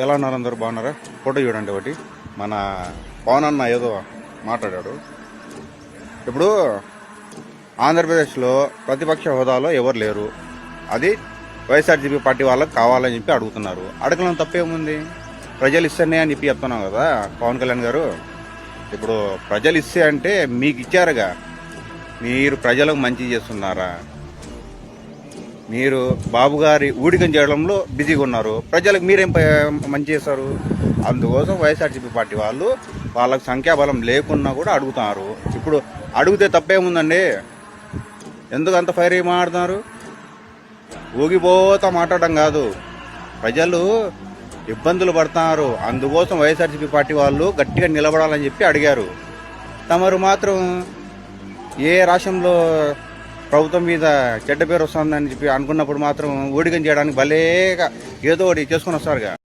ఎలా ఉన్నారు అందరు? బాగున్నారా? ఫోటో చూడండి ఒకటి. మన పవన్ అన్న ఏదో మాట్లాడాడు. ఇప్పుడు ఆంధ్రప్రదేశ్లో ప్రతిపక్ష హోదాలో ఎవరు లేరు? అది వైఎస్ఆర్సీపీ పార్టీ వాళ్ళకి కావాలని చెప్పి అడుగుతున్నారు. అడగడం తప్పేముంది? ప్రజలు ఇస్తేనే అని చెప్పి చెప్తున్నాం కదా పవన్ కళ్యాణ్ గారు. ఇప్పుడు ప్రజలు ఇస్తే అంటే మీకు ఇచ్చారుగా. మీరు ప్రజలకు మంచి చేస్తున్నారా? మీరు బాబు గారి ఊడికం చేయడంలో బిజీగా ఉన్నారు. ప్రజలకు మీరేం మంచి చేస్తారు అందుకోసం వైఎస్ఆర్సీపీ పార్టీ వాళ్ళు వాళ్ళకి సంఖ్యాబలం లేకున్నా కూడా అడుగుతున్నారు ఇప్పుడు అడిగితే తప్పేముందండి? ఎందుకు అంత ఫైర్ మాట్లాడుతున్నారు? ఊగిపోతా మాట్లాడడం కాదు. ప్రజలు ఇబ్బందులు పడుతున్నారు అందుకోసం వైఎస్ఆర్సీపీ పార్టీ వాళ్ళు గట్టిగా నిలబడాలని చెప్పి అడిగారు. తమరు మాత్రం ఏ రాష్ట్రంలో ప్రభుత్వం మీద చెడ్డ పేరు వస్తుందని చెప్పి అనుకున్నప్పుడు మాత్రం ఓడికం చేయడానికి భలేగా ఏదో ఒకటి చేసుకుని వస్తారుగా.